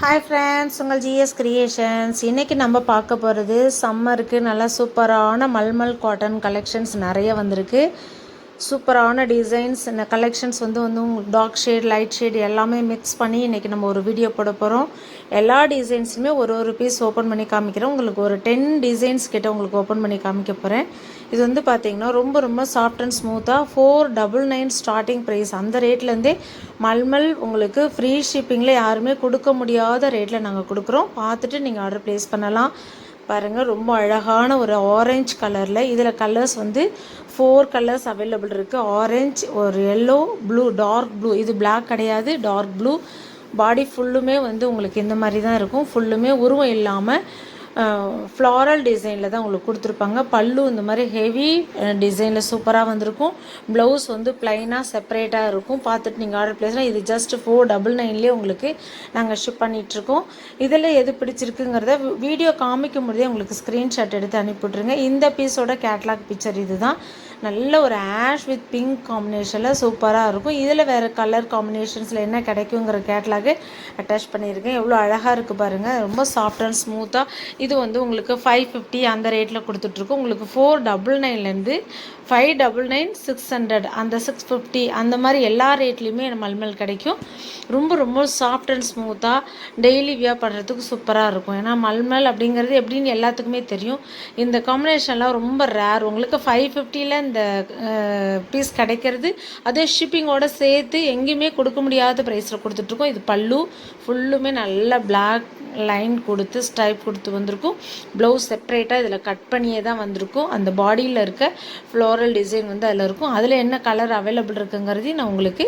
Hi friends உங்கள் GS creations இன்றைக்கி நம்ம பார்க்க போகிறது சம்மருக்கு நல்லா சூப்பரான மல்மல் காட்டன் கலெக்ஷன்ஸ் நிறைய வந்திருக்கு. சூப்பரான டிசைன்ஸ் இந்த கலெக்ஷன்ஸ் வந்து வந்து டார்க் ஷேட் லைட் ஷேட் எல்லாமே மிக்ஸ் பண்ணி இன்றைக்கி நம்ம ஒரு வீடியோ போட போகிறோம் எல்லா டிசைன்ஸுமே ஒரு ஒரு பீஸ் ஓப்பன் பண்ணி காமிக்கிறேன். உங்களுக்கு ஒரு டென் டிசைன்ஸ் கிட்ட உங்களுக்கு ஓப்பன் பண்ணி காமிக்க போகிறேன் இது வந்து பார்த்திங்கன்னா ரொம்ப ரொம்ப சாஃப்ட் அண்ட் ஸ்மூத்தாக four double nine starting price அந்த ரேட்லேருந்தே மல்மல் உங்களுக்கு ஃப்ரீ ஷிப்பிங்கில் யாருமே கொடுக்க முடியாத ரேட்டில் நாங்கள் கொடுக்குறோம். பார்த்துட்டு நீங்கள் ஆர்டர் ப்ளேஸ் பண்ணலாம். பாருங்கள் ரொம்ப அழகான ஒரு ஆரஞ்சு கலரில் இதில் கலர்ஸ் வந்து ஃபோர் கலர்ஸ் அவைலபிள் இருக்குது ஆரஞ்ச் ஒரு எல்லோ ப்ளூ டார்க் ப்ளூ இது பிளாக் கிடையாது டார்க் ப்ளூ பாடி ஃபுல்லுமே வந்து உங்களுக்கு இந்த மாதிரி தான் இருக்கும். ஃபுல்லுமே உருவம் இல்லாமல் ஃப்ளாரல் டிசைனில் தான் உங்களுக்கு கொடுத்துருப்பாங்க. பல்லு இந்த மாதிரி ஹெவி டிசைனில் சூப்பராக வந்திருக்கும். ப்ளவுஸ் வந்து ப்ளைனாக செப்பரேட்டாக இருக்கும். பார்த்துட்டு நீங்கள் ஆர்டர் பிளேஸ்னால் இது ஜஸ்ட் ஃபோர் டபுள் நைன்லேயே உங்களுக்கு நாங்கள் ஷிப் பண்ணிகிட்ருக்கோம் இதில் எது பிடிச்சிருக்குங்கிறத வீடியோ காமிக்கும் போதே உங்களுக்கு ஸ்க்ரீன்ஷாட் எடுத்து அனுப்பிவிட்ருங்க இந்த பீஸோட கேட்லாக் பிக்சர் இது தான் நல்ல ஒரு ஆஷ் வித் பிங்க் காம்பினேஷனில் சூப்பராக இருக்கும். இதில் வேறு கலர் காம்பினேஷன்ஸில் என்ன கிடைக்குங்கிற கேட்லாகு அட்டாச் பண்ணியிருக்கேன். எவ்வளோ அழகாக இருக்குது பாருங்கள் ரொம்ப சாஃப்ட் அண்ட் ஸ்மூத்தாக இது வந்து உங்களுக்கு ஃபைவ் ஃபிஃப்டி அந்த ரேட்டில் கொடுத்துட்ருக்கோம். உங்களுக்கு four double நைன்லேருந்து five double nine six hundred அந்த சிக்ஸ் ஃபிஃப்டி அந்த மாதிரி எல்லா ரேட்லேயுமே மல்மல் கிடைக்கும். ரொம்ப ரொம்ப சாஃப்ட் அண்ட் ஸ்மூத்தாக டெய்லி வியர் பண்ணுறதுக்கு சூப்பராக இருக்கும். ஏன்னா மல்மல் அப்படிங்கிறது எப்படின்னு எல்லாத்துக்குமே தெரியும். இந்த காம்பினேஷன்லாம் ரொம்ப ரேர் உங்களுக்கு ஃபைவ் ஃபிஃப்டியில் இந்த பீஸ் கிடைக்கிறது. அதே ஷிப்பிங்கோட சேர்த்து எங்கேயுமே கொடுக்க முடியாத ப்ரைஸில் கொடுத்துட்ருக்கோம். இது பல்லு. ஃபுல்லுமே நல்ல பிளாக் லைன் கொடுத்து ஸ்டைப் கொடுத்து வந்திருக்கும். ப்ளவுஸ் செப்பரேட்டாக இதில் கட் பண்ணியே தான் வந்திருக்கும். அந்த பாடியில் இருக்க ஃப்ளோரல் டிசைன் வந்து அதில் இருக்கும். அதில் என்ன கலர் அவைலபிள் இருக்குங்கிறதையும் நான் உங்களுக்கு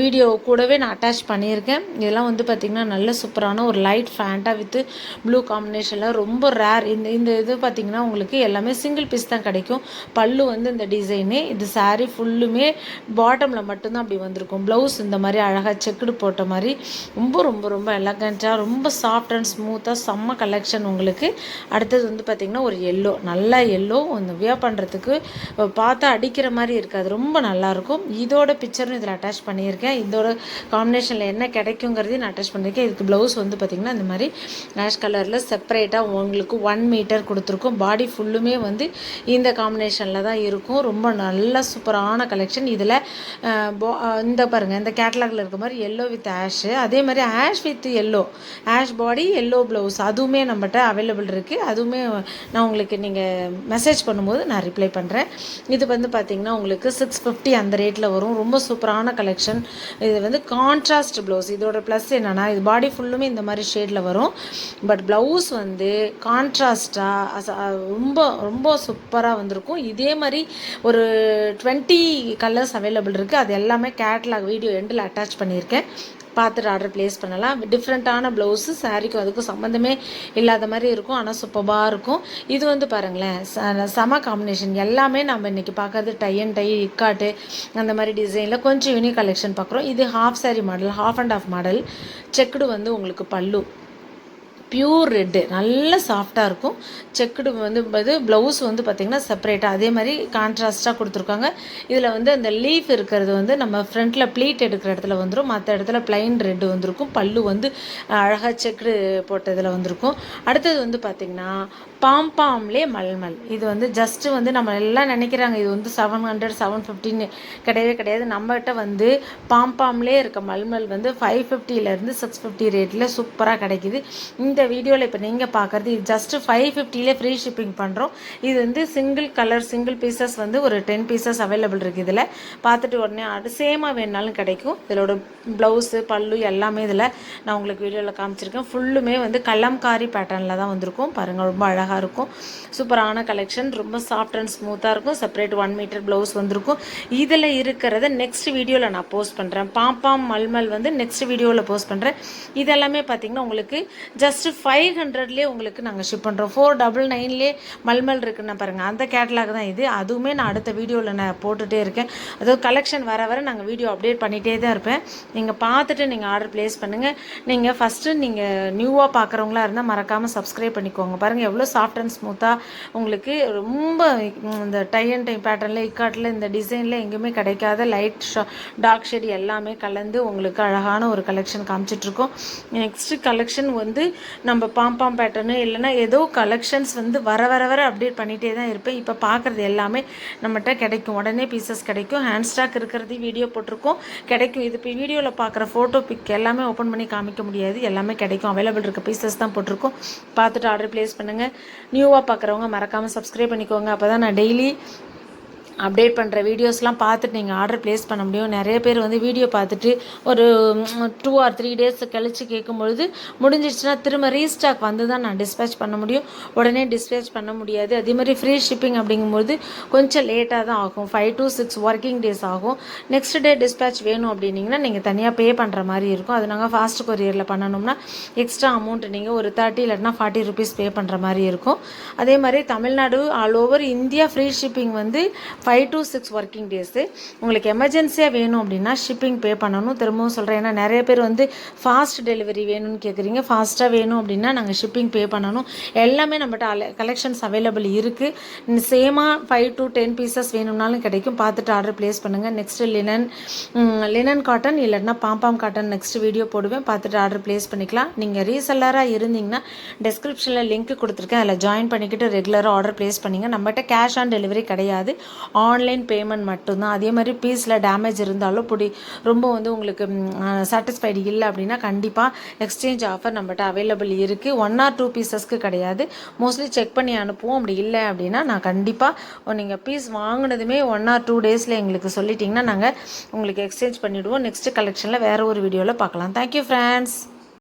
வீடியோ கூடவே நான் அட்டாச் பண்ணியிருக்கேன். இதெல்லாம் வந்து பார்த்திங்கன்னா நல்ல சூப்பரான ஒரு லைட் ஃபேண்ட்டாக வித்து ப்ளூ காம்பினேஷனில் ரொம்ப ரேர் இந்த இந்த இது பார்த்திங்கன்னா உங்களுக்கு எல்லாமே சிங்கிள் பீஸ் தான் கிடைக்கும். பல்லு வந்து இந்த டிசைனு இது சாரீ ஃபுல்லுமே பாட்டமில் மட்டும்தான் அப்படி வந்திருக்கும். ப்ளவுஸ் இந்த மாதிரி அழகாக செக்குடு போட்ட மாதிரி ரொம்ப ரொம்ப ரொம்ப எலகண்ட்டாக ரொம்ப சாஃப்ட் அண்ட் ஸ்மூத்தாக செம்ம கலெக்ஷன் உங்களுக்கு. அடுத்தது வந்து பார்த்திங்கன்னா ஒரு எல்லோ நல்லா எல்லோ இந்த வியா பண்ணுறதுக்கு பார்த்தா அடிக்கிற மாதிரி இருக்காது. ரொம்ப நல்லாயிருக்கும் இதோட பிக்சரும் இதில் அட்டாச் பண்ணியிருக்கேன். இதோட காம்பினேஷனில் என்ன கிடைக்குங்கிறதையும் நான் அட்டாச் பண்ணியிருக்கேன். இதுக்கு ப்ளவுஸ் வந்து பார்த்திங்கன்னா இந்த மாதிரி ஆஷ் கலரில் செப்பரேட்டாக உங்களுக்கு ஒன் மீட்டர் கொடுத்துருக்கும். பாடி ஃபுல்லுமே வந்து இந்த காம்பினேஷனில் தான் இருக்கும். ரொம்ப நல்ல சூப்பரான கலெக்ஷன் இதில் இந்த பாருங்கள் இந்த கேட்லாகில் இருக்க மாதிரி எல்லோ வித் ஆஷு அதே மாதிரி ash with yellow ash body yellow blouse அதுவுமே நம்மகிட்ட அவைலபிள் இருக்குது அதுவுமே நான் உங்களுக்கு நீங்கள் மெசேஜ் பண்ணும்போது நான் ரிப்ளை பண்ணுறேன் இது வந்து பார்த்திங்கன்னா உங்களுக்கு சிக்ஸ் ஃபிஃப்டி அந்த ரேட்டில் வரும். ரொம்ப சூப்பரான கலெக்ஷன் இது வந்து கான்ட்ராஸ்ட் ப்ளவுஸ் இதோட ப்ளஸ் என்னென்னா இது பாடி ஃபுல்லுமே இந்த மாதிரி ஷேடில் வரும். பட் ப்ளவுஸ் வந்து கான்ட்ராஸ்டாக ரொம்ப ரொம்ப சூப்பராக வந்திருக்கும். இதே மாதிரி ஒரு டுவெண்ட்டி கலர்ஸ் அவைலபிள் இருக்குது அது எல்லாமே கேட்லாக் வீடியோ எண்டில் அட்டாச் பண்ணியிருக்கேன். பார்த்துட்டு ஆர்டர் ப்ளேஸ் பண்ணலாம். டிஃப்ரெண்ட்டான ப்ளவுஸு சாரீக்கும் அதுக்கும் சம்மந்தமே இல்லாத மாதிரி இருக்கும். ஆனால் சூப்பராக இருக்கும். இது வந்து பாருங்களேன் சம காம்பினேஷன் எல்லாமே நம்ம இன்றைக்கி பார்க்கறது டை அண்ட் டை இக்காட்டு அந்த மாதிரி டிசைனில் கொஞ்சம் யூனிக் கலெக்ஷன் பார்க்குறோம். இது half sari model half and half model checked வந்து உங்களுக்கு பல்லு. பியூர் ரெட்டு நல்ல சாஃப்டாக இருக்கும். செக்குடு வந்து இது ப்ளவுஸ் வந்து பார்த்திங்கன்னா செப்பரேட்டாக அதே மாதிரி கான்ட்ராஸ்ட்டாக கொடுத்துருக்காங்க. இதில் வந்து அந்த லீஃப் இருக்கிறது வந்து நம்ம ஃப்ரண்ட்டில் ப்ளீட் எடுக்கிற இடத்துல வந்துடும் மற்ற இடத்துல பிளைன் ரெட்டு வந்திருக்கும். பல்லு வந்து அழகாக செக்குடு போட்டதில் வந்திருக்கும். அடுத்தது வந்து பார்த்திங்கன்னா பாம்பாம்லே மல்மல் இது வந்து ஜஸ்ட்டு வந்து நம்ம எல்லாம் நினைக்கிறாங்க. இது வந்து செவன் ஹண்ட்ரட் செவன் ஃபிஃப்டின்னு கிடையவே கிடையாது. நம்மகிட்ட வந்து பாம்பாம்லே இருக்க மல்மல் வந்து ஃபைவ் ஃபிஃப்டியிலேருந்து சிக்ஸ் ஃபிஃப்டி ரேட்டில் சூப்பராக கிடைக்கிது. இந்த வீடியோவில் இப்போ நீங்கள் பார்க்குறது இது ஃபைவ் ஃபிஃப்டியிலே ஃப்ரீ ஷிப்பிங் பண்ணுறோம் இது வந்து சிங்கிள் கலர் சிங்கிள் பீசஸ் வந்து ஒரு டென் பீசஸ் அவைலபிள் இருக்குது இதில். பார்த்துட்டு உடனே அது சேமாக வேணாலும் கிடைக்கும். இதோட ப்ளவுஸு பல்லு எல்லாமே இதில் நான் உங்களுக்கு வீடியோவில் காமிச்சிருக்கேன். ஃபுல்லுமே வந்து கலம்காரி பேட்டர்னில் தான் வந்திருக்கும். பாருங்கள் ரொம்ப அழகாக இருக்கும். சூப்பரான கலெக்ஷன் ரொம்ப சாஃப்ட் அண்ட் ஸ்மூத்தாக இருக்கும். செப்பரேட் ஒன் மீட்டர் ப்ளவுஸ் வந்திருக்கும். இதில் இருக்கிறத நெக்ஸ்ட் வீடியோவில் நான் போஸ்ட் பண்ணுறேன் பாம்பாம் மல்மல் வந்து நெக்ஸ்ட் வீடியோவில் போஸ்ட் பண்ணுறேன் இதெல்லாமே பார்த்திங்கன்னா உங்களுக்கு ஜஸ்ட் ஃபைவ் ஹண்ட்ரட்லேயே உங்களுக்கு நாங்கள் ஷிப் பண்ணுறோம் ஃபோர் டபுள் நைன்லேயே மல்மல் இருக்குன்னு பாருங்கள் அந்த கேட்லாக் தான் இது. அதுவுமே நான் அடுத்த வீடியோவில் நான் போட்டுகிட்டே இருக்கேன். அதாவது கலெக்ஷன் வர வர நாங்கள் வீடியோ அப்டேட் பண்ணிகிட்டே தான் இருப்பேன். நீங்கள் பார்த்துட்டு நீங்கள் ஆர்டர் ப்ளேஸ் பண்ணுங்கள் நீங்கள் ஃபஸ்ட்டு நீங்கள் நியூவாக பார்க்குறவங்களா இருந்தால் மறக்காமல் சப்ஸ்கிரைப் பண்ணிக்கோங்க. பாருங்கள் எவ்வளோ சாஃப்ட் அண்ட் ஸ்மூத்தாக உங்களுக்கு ரொம்ப இந்த டை அண்ட் டை பேட்டர்னில் இக்காட்டில் இந்த டிசைனில் எங்கேயுமே கிடைக்காத லைட் ஷா டார்க் ஷேட் எல்லாமே கலந்து உங்களுக்கு அழகான ஒரு கலெக்ஷன் காமிச்சிட்ருக்கோம் நெக்ஸ்ட்டு கலெக்ஷன் வந்து நம்ம பாம்பாம் பேட்டர்னு இல்லைன்னா ஏதோ கலெக்ஷன்ஸ் வந்து வர வர வர அப்டேட் பண்ணிகிட்டே தான் இருப்பேன். இப்போ பார்க்குறது எல்லாமே நம்மகிட்ட கிடைக்கும். உடனே பீசஸ் கிடைக்கும். ஹேண்ட் ஸ்டாக் இருக்கிறது வீடியோ போட்டிருக்கோம். கிடைக்கும். இது இப்போ வீடியோவில் பார்க்குற ஃபோட்டோ பிக் எல்லாமே ஓப்பன் பண்ணி காமிக்க முடியாது. எல்லாமே கிடைக்கும். அவைலபிள் இருக்க பீசஸ் தான் போட்டிருக்கோம். பார்த்துட்டு ஆர்டர் ப்ளேஸ் பண்ணுங்கள் நியூவாக பார்க்குறவங்க மறக்காமல் சப்ஸ்கிரைப் பண்ணிக்கோங்க. அப்போ தான் நான் டெய்லி அப்டேட் பண்ணுற வீடியோஸ்லாம் பார்த்துட்டு நீங்கள் ஆர்டர் ப்ளேஸ் பண்ண முடியும். நிறைய பேர் வந்து வீடியோ பார்த்துட்டு ஒரு டூ ஆர் த்ரீ டேஸ் கழித்து கேட்கும்பொழுது முடிஞ்சிடுச்சுன்னா திரும்ப ரீஸ்டாக் வந்து தான் நான் டிஸ்பேச் பண்ண முடியும். உடனே டிஸ்பேச் பண்ண முடியாது. அதே மாதிரி ஃப்ரீ ஷிப்பிங் அப்படிங்கும்போது கொஞ்சம் லேட்டாக தான் ஆகும். Five to six working days ஆகும். நெக்ஸ்ட் டே டிஸ்பேச் வேணும் அப்படின்னீங்கன்னா நீங்கள் தனியாக பே பண்ணுற மாதிரி இருக்கும். அது நாங்கள் ஃபாஸ்ட் கொரியரில் பண்ணணும்னா எக்ஸ்ட்ரா அமௌண்ட் நீங்கள் ஒரு தேர்ட்டி இல்லைன்னா ஃபார்ட்டி ருபீஸ் பே பண்ணுற மாதிரி இருக்கும். அதே மாதிரி Tamil Nadu all over India free shipping வந்து five to six working days உங்களுக்கு எமர்ஜென்சியாக வேணும் அப்படின்னா ஷிப்பிங் பே பண்ணணும். திரும்பவும் சொல்கிறேன் ஏன்னா நிறைய பேர் வந்து ஃபாஸ்ட் டெலிவரி வேணும்னு கேட்குறீங்க ஃபாஸ்ட்டாக வேணும் அப்படின்னா நாங்கள் ஷிப்பிங் பே பண்ணணும். எல்லாமே நம்மகிட்ட அல கலெக்ஷன்ஸ் அவைலபிள் இருக்குது சேமாக ஃபைவ் டு டென் பீசஸ் வேணும்னாலும் கிடைக்கும். பார்த்துட்டு ஆர்டர் ப்ளேஸ் பண்ணுங்கள் நெக்ஸ்ட்டு லினன் லினன் காட்டன் இல்லைன்னா பாம்பாம் காட்டன் நெக்ஸ்ட் வீடியோ போடுவேன். பார்த்துட்டு ஆர்டர் ப்ளேஸ் பண்ணிக்கலாம். நீங்கள் ரீசெல்லராக இருந்தீங்கன்னா டெஸ்கிரிப்ஷனில் லிங்க் கொடுத்துருக்கேன். அதில் ஜாயின் பண்ணிக்கிட்டு ரெகுலராக ஆர்டர் ப்ளேஸ் பண்ணிங்க. நம்மகிட்ட கேஷ் ஆன் டெலிவரி கிடையாது. ஆன்லைன் பேமெண்ட் மட்டும்தான். அதே மாதிரி பீஸில் டேமேஜ் இருந்தாலும் பிடி ரொம்ப வந்து உங்களுக்கு சாட்டிஸ்ஃபைடு இல்லை அப்படின்னா கண்டிப்பாக எக்ஸ்சேஞ்ச் ஆஃபர் நம்மகிட்ட அவைலபிள் இருக்குது ஒன் ஆர் டூ பீசஸ்க்கு கிடையாது. மோஸ்ட்லி செக் பண்ணி அனுப்புவோம். அப்படி இல்லை அப்படின்னா நான் கண்டிப்பாக நீங்கள் பீஸ் வாங்கினதுமே ஒன் ஆர் டூ டேஸில் எங்களுக்கு சொல்லிட்டிங்கன்னா நாங்கள் உங்களுக்கு எக்ஸ்சேஞ்ச் பண்ணிவிடுவோம் நெக்ஸ்ட் கலெக்ஷனில் வேறு ஒரு வீடியோவில் பார்க்கலாம். Thank you friends